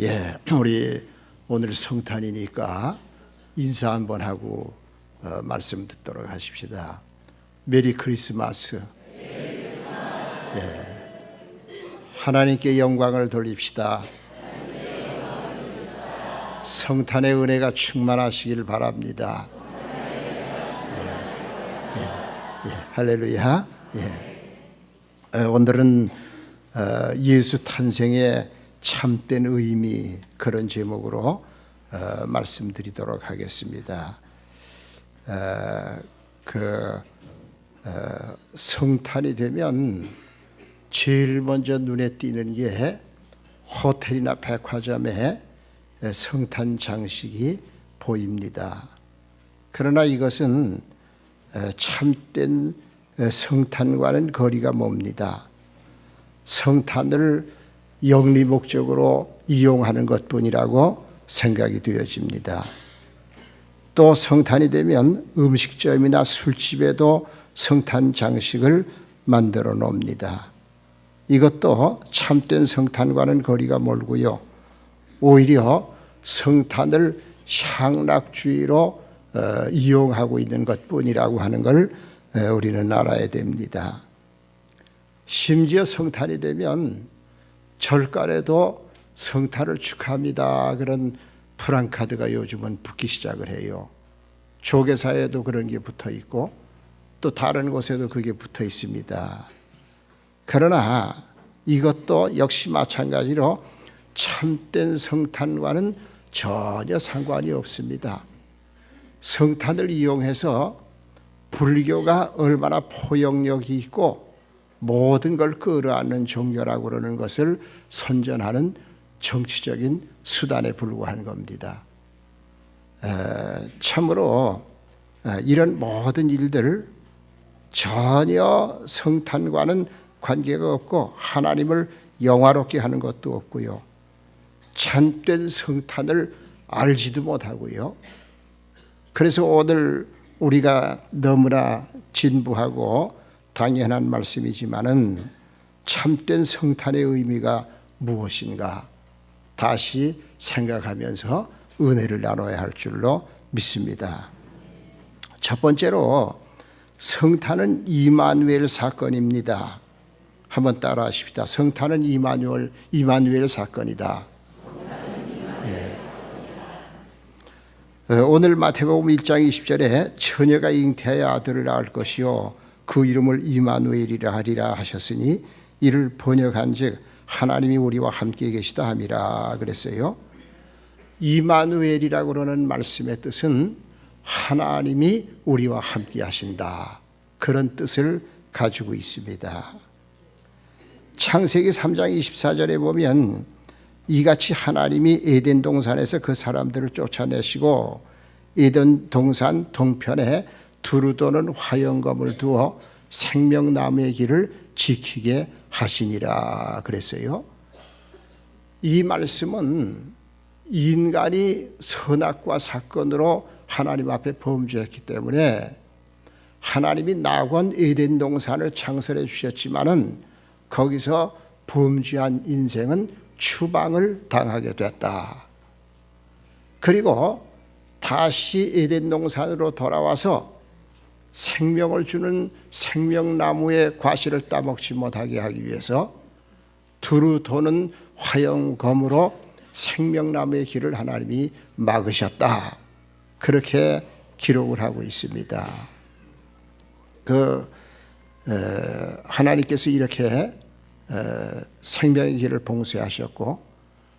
예, 우리 오늘 성탄이니까 인사 한번 하고 어, 말씀 듣도록 하십시다. 메리 크리스마스. 예. 하나님께 영광을 돌립시다. 성탄의 은혜가 충만하시길 바랍니다. 예, 예, 예, 할렐루야. 예. 어, 오늘은 어, 예수 탄생의 참된 의미 그런 제목으로 어, 말씀드리도록 하겠습니다. 어, 그 어, 성탄이 되면 제일 먼저 눈에 띄는 게 호텔이나 백화점에 성탄 장식이 보입니다. 그러나 이것은 어, 참된 어, 성탄과는 거리가 멉니다. 성탄을 영리 목적으로 이용하는 것 뿐이라고 생각이 되어집니다. 또 성탄이 되면 음식점이나 술집에도 성탄 장식을 만들어 놓습니다. 이것도 참된 성탄과는 거리가 멀고요. 오히려 성탄을 향락주의로 어, 이용하고 있는 것 뿐이라고 하는 걸 어, 우리는 알아야 됩니다. 심지어 성탄이 되면 절간에도 성탄을 축하합니다. 그런 프랑카드가 요즘은 붙기 시작을 해요. 조계사에도 그런 게 붙어 있고 또 다른 곳에도 그게 붙어 있습니다. 그러나 이것도 역시 마찬가지로 참된 성탄과는 전혀 상관이 없습니다. 성탄을 이용해서 불교가 얼마나 포용력이 있고 모든 걸 끌어안는 종교라고 그러는 것을 선전하는 정치적인 수단에 불과한 겁니다. 에, 참으로 에, 이런 모든 일들 전혀 성탄과는 관계가 없고 하나님을 영화롭게 하는 것도 없고요. 참된 성탄을 알지도 못하고요. 그래서 오늘 우리가 너무나 진부하고 당연한 말씀이지만은 참된 성탄의 의미가 무엇인가 다시 생각하면서 은혜를 나눠야 할 줄로 믿습니다. 첫 번째로 성탄은 이마누엘 사건입니다. 한번 따라 하십시다. 성탄은 이마누엘 이마누엘 사건이다. 예. 어, 오늘 마태복음 1장 20절에 처녀가 잉태하여 아들을 낳을 것이요 그 이름을 이마누엘이라 하리라 하셨으니 이를 번역한즉 하나님이 우리와 함께 계시다 함이라 그랬어요. 이마누엘이라고 그러는 말씀의 뜻은 하나님이 우리와 함께 하신다. 그런 뜻을 가지고 있습니다. 창세기 3장 24절에 보면 이같이 하나님이 에덴 동산에서 그 사람들을 쫓아내시고 에덴 동산 동편에 두루 도는 화영검을 두어 생명나무의 길을 지키게 하시니라 그랬어요. 이 말씀은 인간이 선악과 사건으로 하나님 앞에 범죄했기 때문에 하나님이 낙원 에덴 동산을 창설해 주셨지만은 거기서 범죄한 인생은 추방을 당하게 됐다. 그리고 다시 에덴 동산으로 돌아와서 생명을 주는 생명나무의 과실을 따먹지 못하게 하기 위해서 두루 도는 화영검으로 생명나무의 길을 하나님이 막으셨다. 그렇게 기록을 하고 있습니다. 그 하나님께서 이렇게 생명의 길을 봉쇄하셨고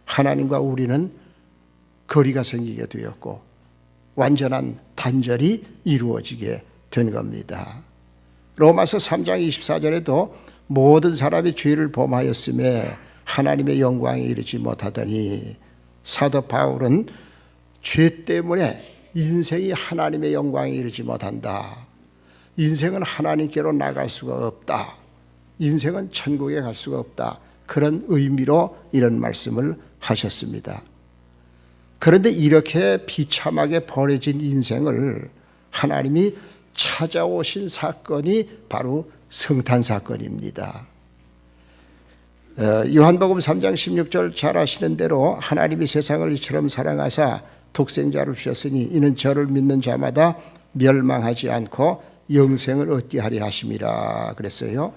하나님과 우리는 거리가 생기게 되었고 완전한 단절이 이루어지게 된 겁니다. 로마서 3장 24절에도 모든 사람이 죄를 범하였음에 하나님의 영광에 이르지 못하더니 사도 바울은 죄 때문에 인생이 하나님의 영광에 이르지 못한다. 인생은 하나님께로 나갈 수가 없다. 인생은 천국에 갈 수가 없다. 그런 의미로 이런 말씀을 하셨습니다. 그런데 이렇게 비참하게 버려진 인생을 하나님이 찾아오신 사건이 바로 성탄 사건입니다. 어, 요한복음 3장 16절 잘 아시는 대로 하나님이 세상을 이처럼 사랑하사 독생자를 주셨으니 이는 저를 믿는 자마다 멸망하지 않고 영생을 얻게 하려 하심이라 그랬어요.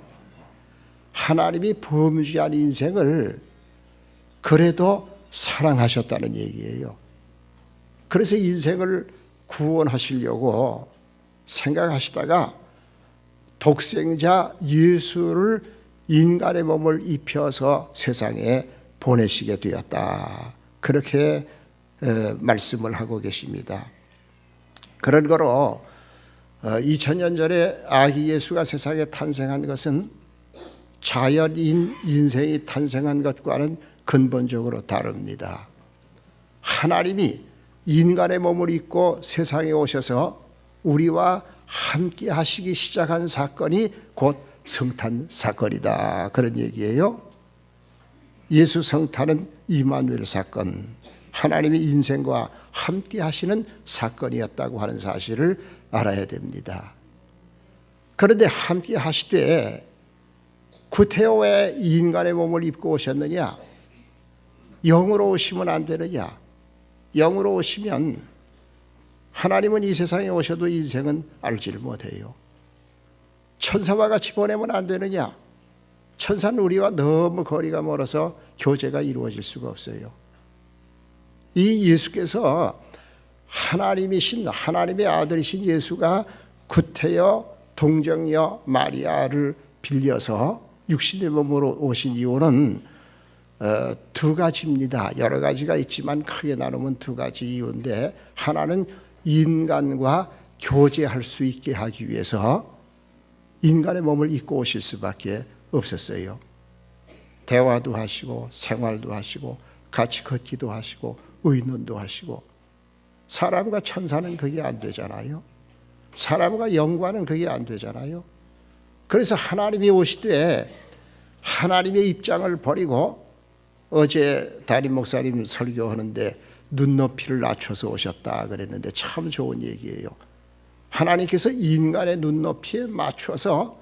하나님이 범죄한 인생을 그래도 사랑하셨다는 얘기예요. 그래서 인생을 구원하시려고 생각하시다가 독생자 예수를 인간의 몸을 입혀서 세상에 보내시게 되었다. 그렇게 에, 말씀을 하고 계십니다. 그런 거로 2000년 전에 아기 예수가 세상에 탄생한 것은 자연인 인생이 탄생한 것과는 근본적으로 다릅니다. 하나님이 인간의 몸을 입고 세상에 오셔서 우리와 함께 하시기 시작한 사건이 곧 성탄 사건이다. 그런 얘기예요. 예수 성탄은 이마누엘 사건, 하나님의 인생과 함께 하시는 사건이었다고 하는 사실을 알아야 됩니다. 그런데 함께 하시되 구태여 왜 인간의 몸을 입고 오셨느냐? 영으로 오시면 안 되느냐? 영으로 오시면 하나님은 이 세상에 오셔도 인생은 알지를 못해요. 천사와 같이 보내면 안 되느냐? 천사는 우리와 너무 거리가 멀어서 교제가 이루어질 수가 없어요. 이 예수께서 하나님이신 하나님의 아들이신 예수가 구태여 동정여 마리아를 빌려서 육신의 몸으로 오신 이유는 어, 두 가지입니다. 여러 가지가 있지만 크게 나누면 두 가지 이유인데 하나는 인간과 교제할 수 있게 하기 위해서 인간의 몸을 입고 오실 수밖에 없었어요. 대화도 하시고 생활도 하시고 같이 걷기도 하시고 의논도 하시고 사람과 천사는 그게 안 되잖아요. 사람과 영과는 그게 안 되잖아요. 그래서 하나님이 오시되 하나님의 입장을 버리고 어제 담임 목사님 설교하는데 눈높이를 낮춰서 오셨다 그랬는데 참 좋은 얘기예요. 하나님께서 인간의 눈높이에 맞춰서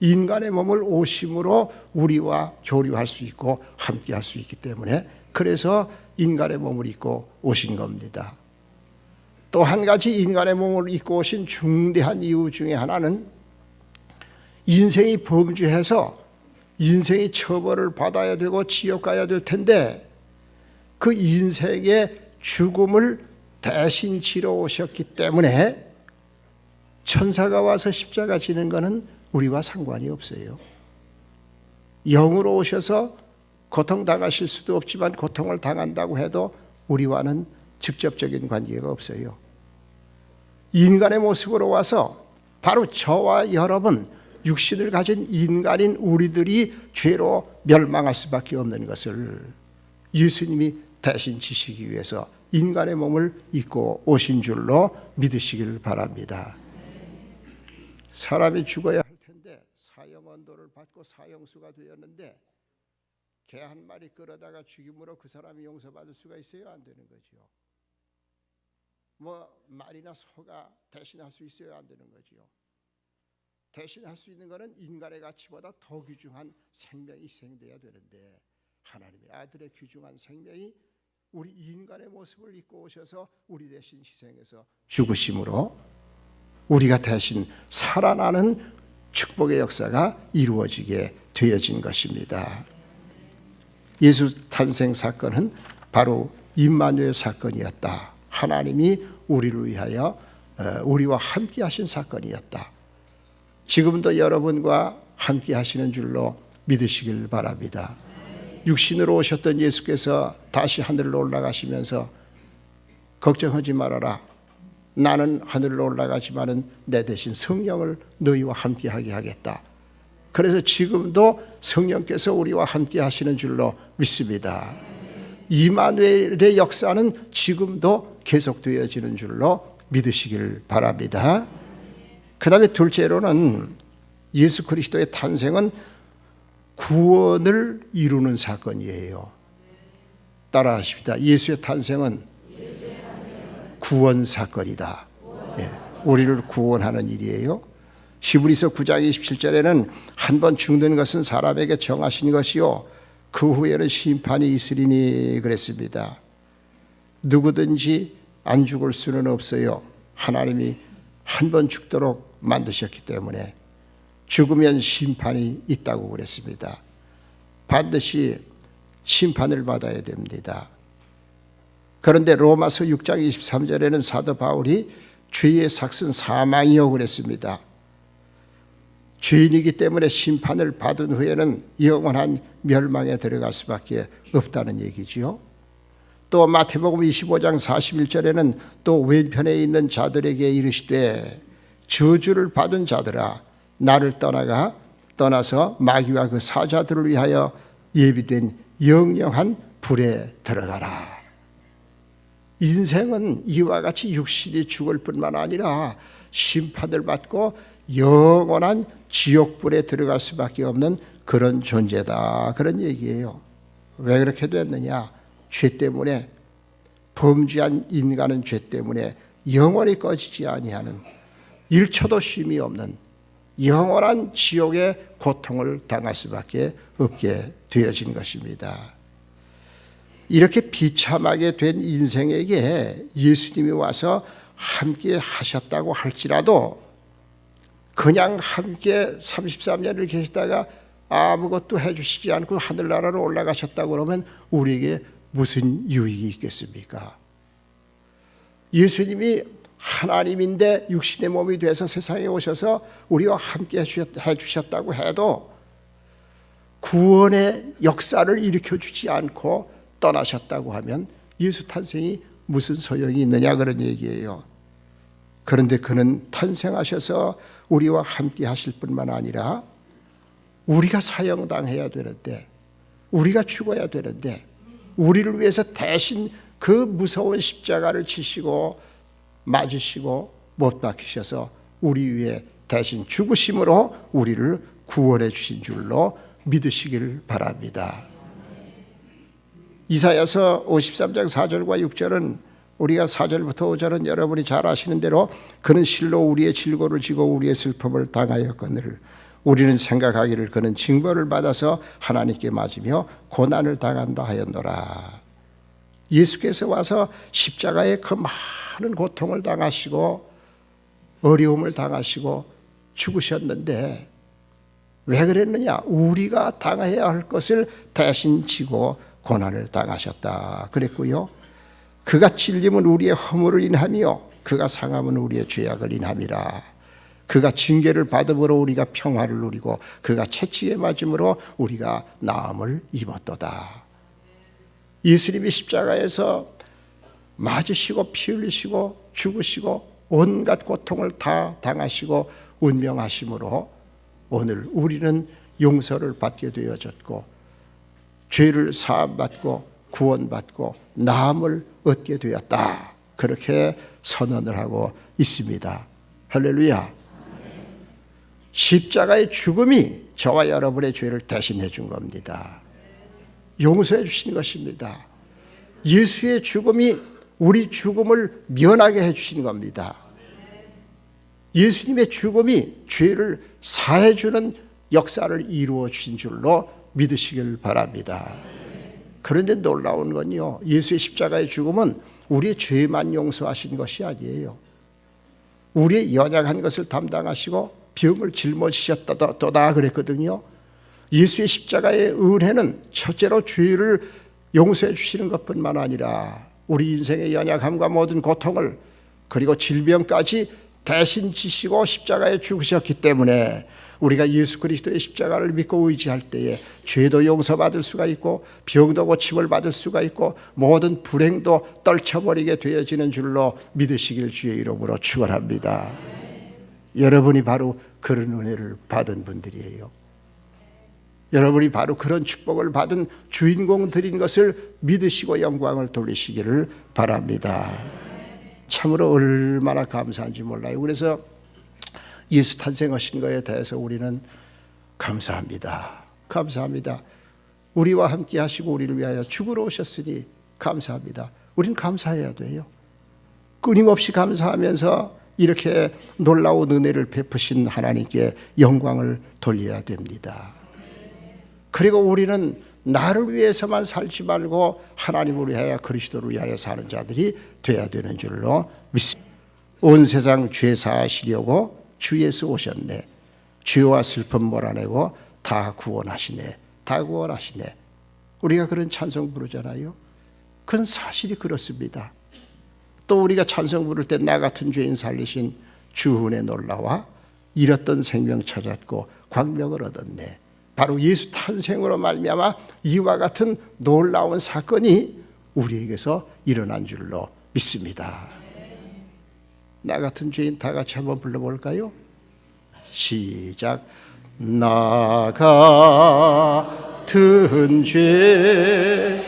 인간의 몸을 오심으로 우리와 교류할 수 있고 함께 할 수 있기 때문에 그래서 인간의 몸을 입고 오신 겁니다. 또 한 가지 인간의 몸을 입고 오신 중대한 이유 중에 하나는 인생이 범죄해서 인생이 처벌을 받아야 되고 지옥 가야 될 텐데 그 인생의 죽음을 대신 치러 오셨기 때문에 천사가 와서 십자가 지는 것은 우리와 상관이 없어요. 영으로 오셔서 고통 당하실 수도 없지만 고통을 당한다고 해도 우리와는 직접적인 관계가 없어요. 인간의 모습으로 와서 바로 저와 여러분 육신을 가진 인간인 우리들이 죄로 멸망할 수밖에 없는 것을 예수님이 대신 지시기 위해서 인간의 몸을 입고 오신 줄로 믿으시길 바랍니다. 사람이 죽어야 할 텐데 사형 언도를 받고 사형수가 되었는데 개 한 마리 끌어다가 죽임으로 그 사람이 용서받을 수가 있어요? 안 되는 거죠. 뭐 말이나 소가 대신할 수 있어요? 안 되는 거죠. 대신할 수 있는 것은 인간의 가치보다 더 귀중한 생명이 희생돼야 되는데 하나님의 아들의 귀중한 생명이 우리 인간의 모습을 입고 오셔서 우리 대신 희생해서 죽으심으로 우리가 대신 살아나는 축복의 역사가 이루어지게 되어진 것입니다. 예수 탄생 사건은 바로 임마누엘 사건이었다. 하나님이 우리를 위하여 어, 우리와 함께 하신 사건이었다. 지금도 여러분과 함께 하시는 줄로 믿으시길 바랍니다. 육신으로 오셨던 예수께서 다시 하늘로 올라가시면서 걱정하지 말아라. 나는 하늘로 올라가지만은 내 대신 성령을 너희와 함께 하게 하겠다. 그래서 지금도 성령께서 우리와 함께 하시는 줄로 믿습니다. 이마누엘의 역사는 지금도 계속되어지는 줄로 믿으시길 바랍니다. 그 다음에 둘째로는 예수 그리스도의 탄생은 구원을 이루는 사건이에요. 따라하십니다. 예수의 탄생은 구원 사건이다. 예, 우리를 구원하는 일이에요. 시브리서 9장 27절에는 한 번 죽는 것은 사람에게 정하신 것이요 그 후에는 심판이 있으리니 그랬습니다. 누구든지 안 죽을 수는 없어요. 하나님이 한 번 죽도록 만드셨기 때문에 죽으면 심판이 있다고 그랬습니다. 반드시 심판을 받아야 됩니다. 그런데 로마서 6장 23절에는 사도 바울이 죄의 삭은 사망이요 그랬습니다. 죄인이기 때문에 심판을 받은 후에는 영원한 멸망에 들어갈 수밖에 없다는 얘기지요. 또 마태복음 25장 41절에는 또 왼편에 있는 자들에게 이르시되 저주를 받은 자들아 나를 떠나가 떠나서 마귀와 그 사자들을 위하여 예비된 영영한 불에 들어가라. 인생은 이와 같이 육신이 죽을 뿐만 아니라 심판을 받고 영원한 지옥불에 들어갈 수밖에 없는 그런 존재다. 그런 얘기예요. 왜 그렇게 됐느냐? 죄 때문에 범죄한 인간은 죄 때문에 영원히 꺼지지 아니하는 일초도 쉼이 없는 영원한 지옥의 고통을 당할 수밖에 없게 되어진 것입니다. 이렇게 비참하게 된 인생에게 예수님이 와서 함께 하셨다고 할지라도 그냥 함께 33년을 계시다가 아무것도 해주시지 않고 하늘나라로 올라가셨다고 그러면 우리에게 무슨 유익이 있겠습니까? 예수님이 하나님인데 육신의 몸이 돼서 세상에 오셔서 우리와 함께 해주셨다고 해도 구원의 역사를 일으켜 주지 않고 떠나셨다고 하면 예수 탄생이 무슨 소용이 있느냐 그런 얘기예요. 그런데 그는 탄생하셔서 우리와 함께 하실 뿐만 아니라 우리가 사형당해야 되는데 우리가 죽어야 되는데 우리를 위해서 대신 그 무서운 십자가를 치시고 맞으시고 못 박히셔서 우리 위해 대신 죽으심으로 우리를 구원해 주신 줄로 믿으시길 바랍니다. 이사야서 53장 4절과 6절은 우리가 4절부터 5절은 여러분이 잘 아시는 대로 그는 실로 우리의 질고를 지고 우리의 슬픔을 당하였거늘 우리는 생각하기를 그는 징벌을 받아서 하나님께 맞으며 고난을 당한다 하였노라. 예수께서 와서 십자가에 그 많은 고통을 당하시고 어려움을 당하시고 죽으셨는데 왜 그랬느냐? 우리가 당해야 할 것을 대신 지고 고난을 당하셨다. 그랬고요. 그가 찔림은 우리의 허물을 인하며 그가 상함은 우리의 죄악을 인함이라. 그가 징계를 받음으로 우리가 평화를 누리고 그가 채찍에 맞음으로 우리가 나음을 입었도다. 예수님이 십자가에서 맞으시고 피 흘리시고 죽으시고 온갖 고통을 다 당하시고 운명하심으로 오늘 우리는 용서를 받게 되어졌고 죄를 사함받고 구원받고 나음을 얻게 되었다. 그렇게 선언을 하고 있습니다. 할렐루야. 십자가의 죽음이 저와 여러분의 죄를 대신해 준 겁니다. 용서해 주신 것입니다. 예수의 죽음이 우리 죽음을 면하게 해 주신 겁니다. 예수님의 죽음이 죄를 사해 주는 역사를 이루어 주신 줄로 믿으시길 바랍니다. 그런데 놀라운 건요. 예수의 십자가의 죽음은 우리의 죄만 용서하신 것이 아니에요. 우리의 연약한 것을 담당하시고 병을 짊어지셨다 그랬거든요. 예수의 십자가의 은혜는 첫째로 죄를 용서해 주시는 것뿐만 아니라 우리 인생의 연약함과 모든 고통을 그리고 질병까지 대신 지시고 십자가에 죽으셨기 때문에 우리가 예수 그리스도의 십자가를 믿고 의지할 때에 죄도 용서받을 수가 있고 병도 고침을 받을 수가 있고 모든 불행도 떨쳐버리게 되어지는 줄로 믿으시길 주의 이름으로 축원합니다. 여러분이 바로 그런 은혜를 받은 분들이에요. 여러분이 바로 그런 축복을 받은 주인공들인 것을 믿으시고 영광을 돌리시기를 바랍니다. 참으로 얼마나 감사한지 몰라요. 그래서 예수 탄생하신 것에 대해서 우리는 감사합니다. 감사합니다. 우리와 함께 하시고 우리를 위하여 죽으러 오셨으니 감사합니다. 우리는 감사해야 돼요. 끊임없이 감사하면서 이렇게 놀라운 은혜를 베푸신 하나님께 영광을 돌려야 됩니다. 그리고 우리는 나를 위해서만 살지 말고 하나님을 위하여 그리스도를 위하여 사는 자들이 돼야 되는 줄로 믿습니다. 온 세상 죄 사하시려고 주 예수 오셨네. 죄와 슬픔 몰아내고 다 구원하시네. 다 구원하시네. 우리가 그런 찬송 부르잖아요. 그건 사실이 그렇습니다. 또 우리가 찬송 부를 때 나 같은 죄인 살리신 주은의 놀라와 잃었던 생명 찾았고 광명을 얻었네. 바로 예수 탄생으로 말미암아 이와 같은 놀라운 사건이 우리에게서 일어난 줄로 믿습니다. 나 같은 죄인 다 같이 한번 불러볼까요? 시작. 나 같은 죄인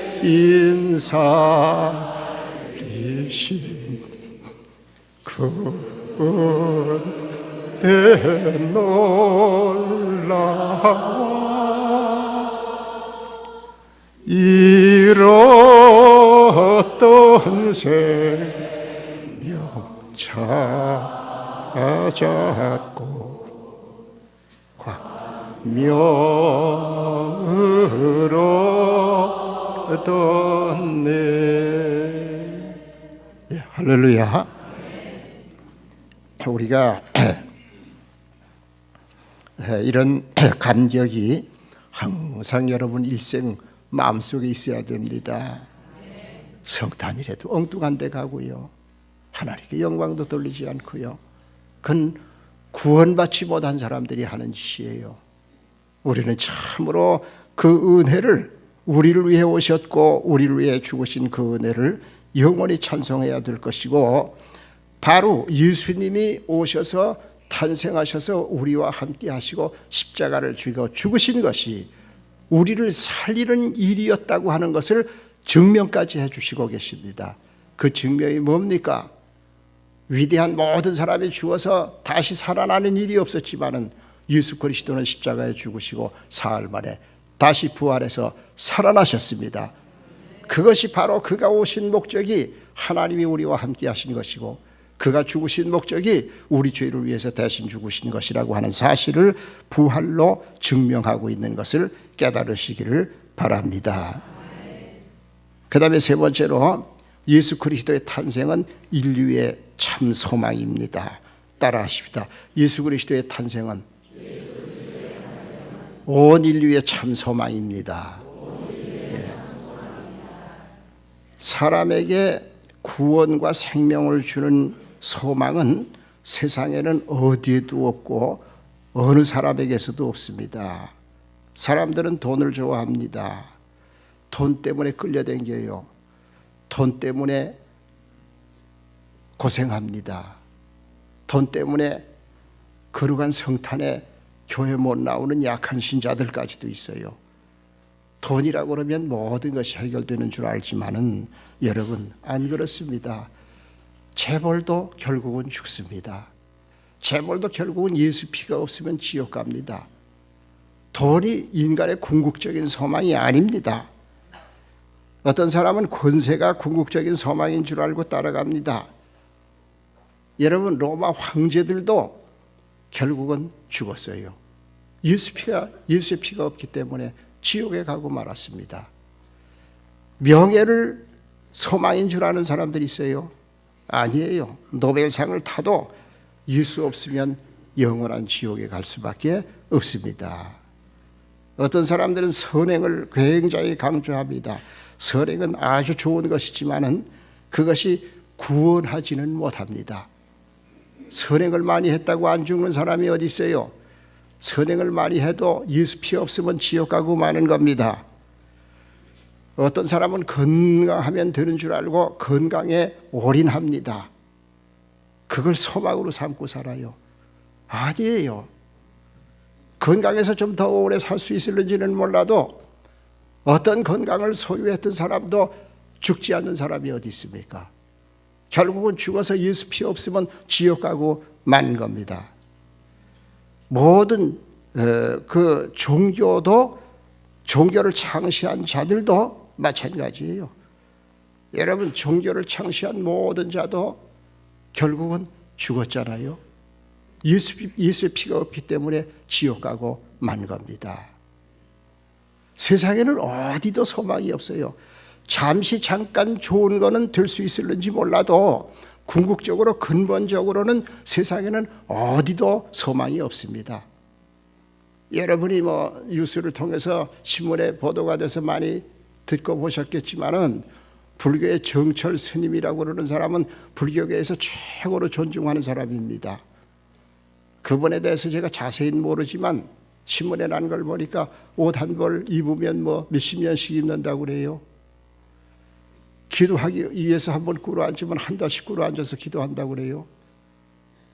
살리신 그 대 놀라워. 잃었던 생명 찾았고 광명으로 얻었네. 예, 할렐루야. 우리가 이런 감격이 항상 여러분 일생 마음속에 있어야 됩니다. 성탄이라도 엉뚱한 데 가고요. 하나님께 영광도 돌리지 않고요. 그건 구원받지 못한 사람들이 하는 짓이에요. 우리는 참으로 그 은혜를 우리를 위해 오셨고 우리를 위해 죽으신 그 은혜를 영원히 찬송해야 될 것이고 바로 예수님이 오셔서 탄생하셔서 우리와 함께 하시고 십자가를 쥐고 죽으신 것이 우리를 살리는 일이었다고 하는 것을 증명까지 해 주시고 계십니다. 그 증명이 뭡니까? 위대한 모든 사람이 죽어서 다시 살아나는 일이 없었지만은 예수 그리스도는 십자가에 죽으시고 사흘 만에 다시 부활해서 살아나셨습니다. 그것이 바로 그가 오신 목적이 하나님이 우리와 함께 하신 것이고 그가 죽으신 목적이 우리 죄를 위해서 대신 죽으신 것이라고 하는 사실을 부활로 증명하고 있는 것을 깨달으시기를 바랍니다. 그 다음에 세 번째로 예수 그리스도의 탄생은 인류의 참 소망입니다. 따라하십시다. 예수 그리스도의 탄생은 온 인류의 참 소망입니다. 예. 사람에게 구원과 생명을 주는 소망은 세상에는 어디에도 없고 어느 사람에게서도 없습니다. 사람들은 돈을 좋아합니다. 돈 때문에 끌려다녀요. 돈 때문에 고생합니다. 돈 때문에 거룩한 성탄에 교회 못 나오는 약한 신자들까지도 있어요. 돈이라고 그러면 모든 것이 해결되는 줄 알지만은 여러분 안 그렇습니다. 재벌도 결국은 죽습니다. 재벌도 결국은 예수 피가 없으면 지옥 갑니다. 돈이 인간의 궁극적인 소망이 아닙니다. 어떤 사람은 권세가 궁극적인 소망인 줄 알고 따라갑니다. 여러분 로마 황제들도 결국은 죽었어요. 예수 피가 예수의 피가 없기 때문에 지옥에 가고 말았습니다. 명예를 소망인 줄 아는 사람들이 있어요. 아니에요. 노벨상을 타도 예수 없으면 영원한 지옥에 갈 수밖에 없습니다. 어떤 사람들은 선행을 굉장히 강조합니다. 선행은 아주 좋은 것이지만은 그것이 구원하지는 못합니다. 선행을 많이 했다고 안 죽는 사람이 어디 있어요? 선행을 많이 해도 예수 피 없으면 지옥 가고 마는 겁니다. 어떤 사람은 건강하면 되는 줄 알고 건강에 올인합니다. 그걸 소망으로 삼고 살아요. 아니에요. 건강해서 좀 더 오래 살 수 있을는지는 몰라도 어떤 건강을 소유했던 사람도 죽지 않는 사람이 어디 있습니까? 결국은 죽어서 예수 피 없으면 지옥 가고 만 겁니다. 모든 어, 그 종교도 종교를 창시한 자들도 마찬가지예요. 여러분 종교를 창시한 모든 자도 결국은 죽었잖아요. 예수 예수의 피가 없기 때문에 지옥 가고 만 겁니다. 세상에는 어디도 소망이 없어요. 잠시 잠깐 좋은 거는 될 수 있을는지 몰라도 궁극적으로 근본적으로는 세상에는 어디도 소망이 없습니다. 여러분이 뭐 뉴스를 통해서 신문에 보도가 돼서 많이 듣고 보셨겠지만은 불교의 정철 스님이라고 그러는 사람은 불교계에서 최고로 존중하는 사람입니다. 그분에 대해서 제가 자세히는 모르지만 신문에 난 걸 보니까 옷 한 벌 입으면 뭐 몇십 년씩 입는다고 그래요. 기도하기 위해서 한 번 꿇어 앉으면 한 달씩 꿇어 앉아서 기도한다고 그래요.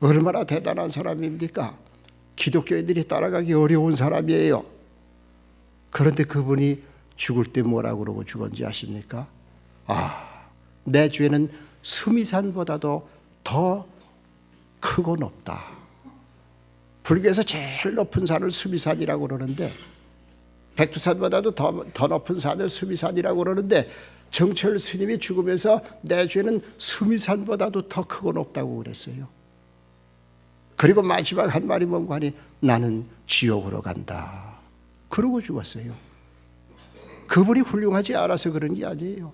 얼마나 대단한 사람입니까? 기독교인들이 따라가기 어려운 사람이에요. 그런데 그분이 죽을 때 뭐라고 그러고 죽었는지 아십니까? 아, 내 죄는 수미산보다도 더 크고 높다. 불교에서 제일 높은 산을 수미산이라고 그러는데 백두산보다도 더, 더 높은 산을 수미산이라고 그러는데 정철 스님이 죽으면서 내 죄는 수미산보다도 더 크고 높다고 그랬어요. 그리고 마지막 한 말이 뭔가 하니 나는 지옥으로 간다. 그러고 죽었어요. 그분이 훌륭하지 않아서 그런 게 아니에요.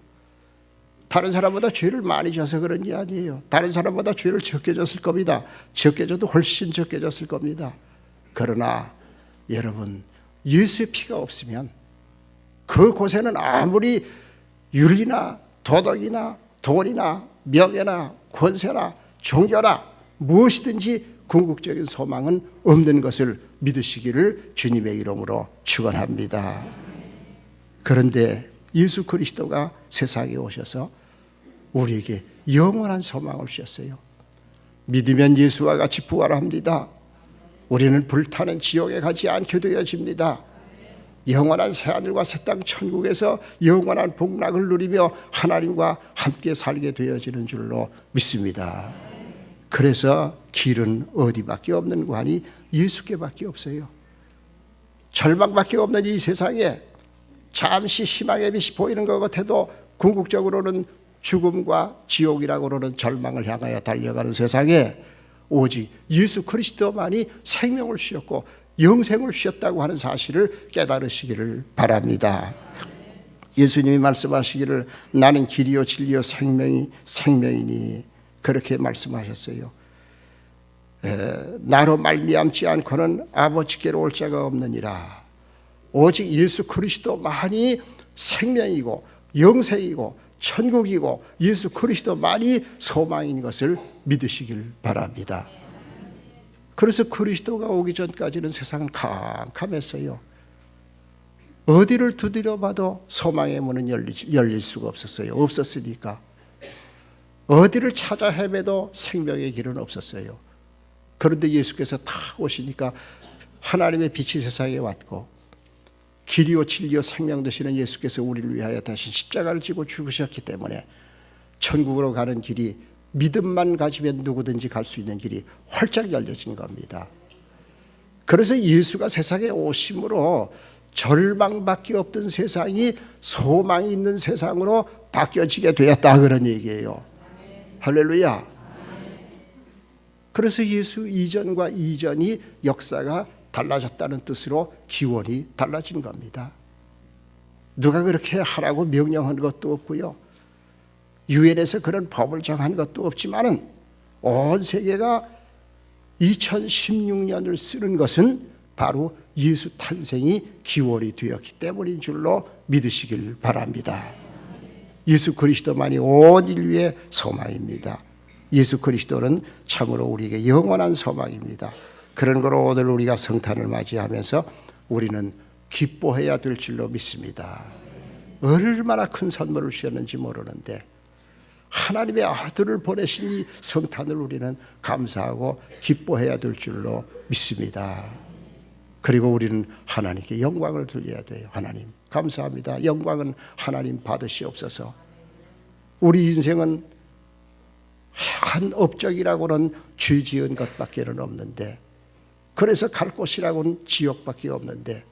다른 사람보다 죄를 많이 져서 그런 게 아니에요. 다른 사람보다 죄를 적게 졌을 겁니다. 적게 져도 훨씬 적게 졌을 겁니다. 그러나 여러분 예수의 피가 없으면 그 곳에는 아무리 윤리나 도덕이나 돈이나 명예나 권세나 종교나 무엇이든지 궁극적인 소망은 없는 것을 믿으시기를 주님의 이름으로 축원합니다. 그런데 예수 그리스도가 세상에 오셔서 우리에게 영원한 소망을 주셨어요. 믿으면 예수와 같이 부활합니다. 우리는 불타는 지옥에 가지 않게 되어집니다. 영원한 새하늘과 새 땅 천국에서 영원한 복락을 누리며 하나님과 함께 살게 되어지는 줄로 믿습니다. 그래서 길은 어디밖에 없는 관이 예수께밖에 없어요. 절망밖에 없는 이 세상에 잠시 희망의 빛이 보이는 것 같아도 궁극적으로는 죽음과 지옥이라고 그러는 절망을 향하여 달려가는 세상에 오직 예수 그리스도만이 생명을 주셨고 영생을 주셨다고 하는 사실을 깨달으시기를 바랍니다. 예수님이 말씀하시기를 나는 길이요 진리요 생명이 생명이니 그렇게 말씀하셨어요. 에, 나로 말미암지 않고는 아버지께로 올 자가 없느니라. 오직 예수 그리스도만이 생명이고 영생이고 천국이고 예수 그리스도만이 소망인 것을 믿으시길 바랍니다. 그래서 그리스도가 오기 전까지는 세상은 캄캄했어요. 어디를 두드려 봐도 소망의 문은 열릴, 열릴 수가 없었어요. 없었으니까. 어디를 찾아 헤매도 생명의 길은 없었어요. 그런데 예수께서 다 오시니까 하나님의 빛이 세상에 왔고 길이요 진리요 생명 되시는 예수께서 우리를 위하여 다시 십자가를 지고 죽으셨기 때문에 천국으로 가는 길이 믿음만 가지면 누구든지 갈 수 있는 길이 활짝 열려진 겁니다. 그래서 예수가 세상에 오심으로 절망밖에 없던 세상이 소망이 있는 세상으로 바뀌어지게 되었다 그런 얘기예요. 할렐루야. 그래서 예수 이전과 이전이 역사가 달라졌다는 뜻으로 기원이 달라진 겁니다. 누가 그렇게 하라고 명령한 것도 없고요. 유엔에서 그런 법을 정한 것도 없지만은 온 세계가 2016년을 쓰는 것은 바로 예수 탄생이 기원이 되었기 때문인 줄로 믿으시길 바랍니다. 예수 그리스도만이 온 인류의 소망입니다. 예수 그리스도는 참으로 우리에게 영원한 소망입니다. 그런 거로 오늘 우리가 성탄을 맞이하면서 우리는 기뻐해야 될 줄로 믿습니다. 얼마나 큰 선물을 주셨는지 모르는데 하나님의 아들을 보내신 이 성탄을 우리는 감사하고 기뻐해야 될 줄로 믿습니다. 그리고 우리는 하나님께 영광을 돌려야 돼요. 하나님 감사합니다. 영광은 하나님 받으시옵소서. 우리 인생은 한 업적이라고는 죄 지은 것밖에는 없는데 그래서 갈 곳이라고는 지옥밖에 없는데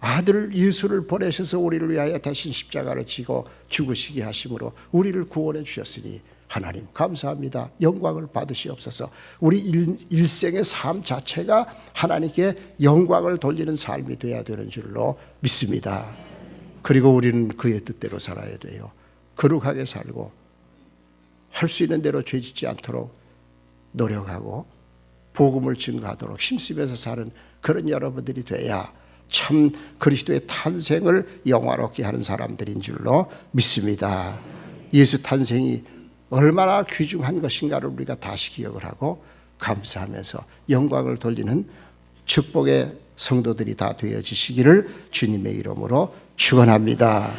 아들 예수를 보내셔서 우리를 위하여 대신 십자가를 지고 죽으시게 하심으로 우리를 구원해 주셨으니 하나님 감사합니다. 영광을 받으시옵소서. 우리 일, 일생의 삶 자체가 하나님께 영광을 돌리는 삶이 되어야 되는 줄로 믿습니다. 그리고 우리는 그의 뜻대로 살아야 돼요. 거룩하게 살고 할 수 있는 대로 죄짓지 않도록 노력하고 복음을 증거하도록 힘쓰면서 사는 그런 여러분들이 돼야 참 그리스도의 탄생을 영화롭게 하는 사람들인 줄로 믿습니다. 예수 탄생이 얼마나 귀중한 것인가를 우리가 다시 기억을 하고 감사하면서 영광을 돌리는 축복의 성도들이 다 되어지시기를 주님의 이름으로 축원합니다.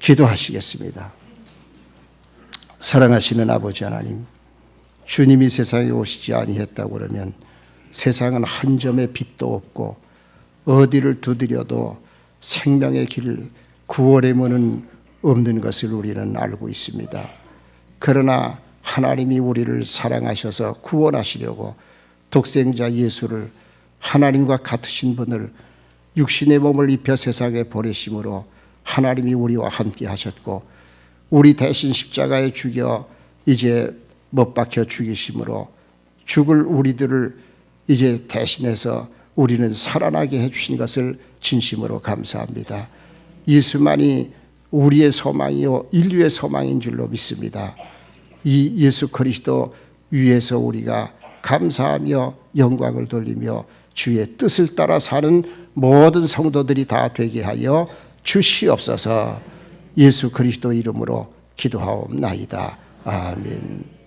기도하시겠습니다. 사랑하시는 아버지 하나님, 주님이 세상에 오시지 아니했다고 그러면 세상은 한 점의 빛도 없고 어디를 두드려도 생명의 길, 구원의 문은 없는 것을 우리는 알고 있습니다. 그러나 하나님이 우리를 사랑하셔서 구원하시려고 독생자 예수를 하나님과 같으신 분을 육신의 몸을 입혀 세상에 보내심으로 하나님이 우리와 함께 하셨고 우리 대신 십자가에 죽여 이제 못 박혀 죽이심으로 죽을 우리들을 이제 대신해서 우리는 살아나게 해주신 것을 진심으로 감사합니다. 예수만이 우리의 소망이요 인류의 소망인 줄로 믿습니다. 이 예수 그리스도 위에서 우리가 감사하며 영광을 돌리며 주의 뜻을 따라 사는 모든 성도들이 다 되게 하여 주시옵소서. 예수 그리스도 이름으로 기도하옵나이다. 아멘.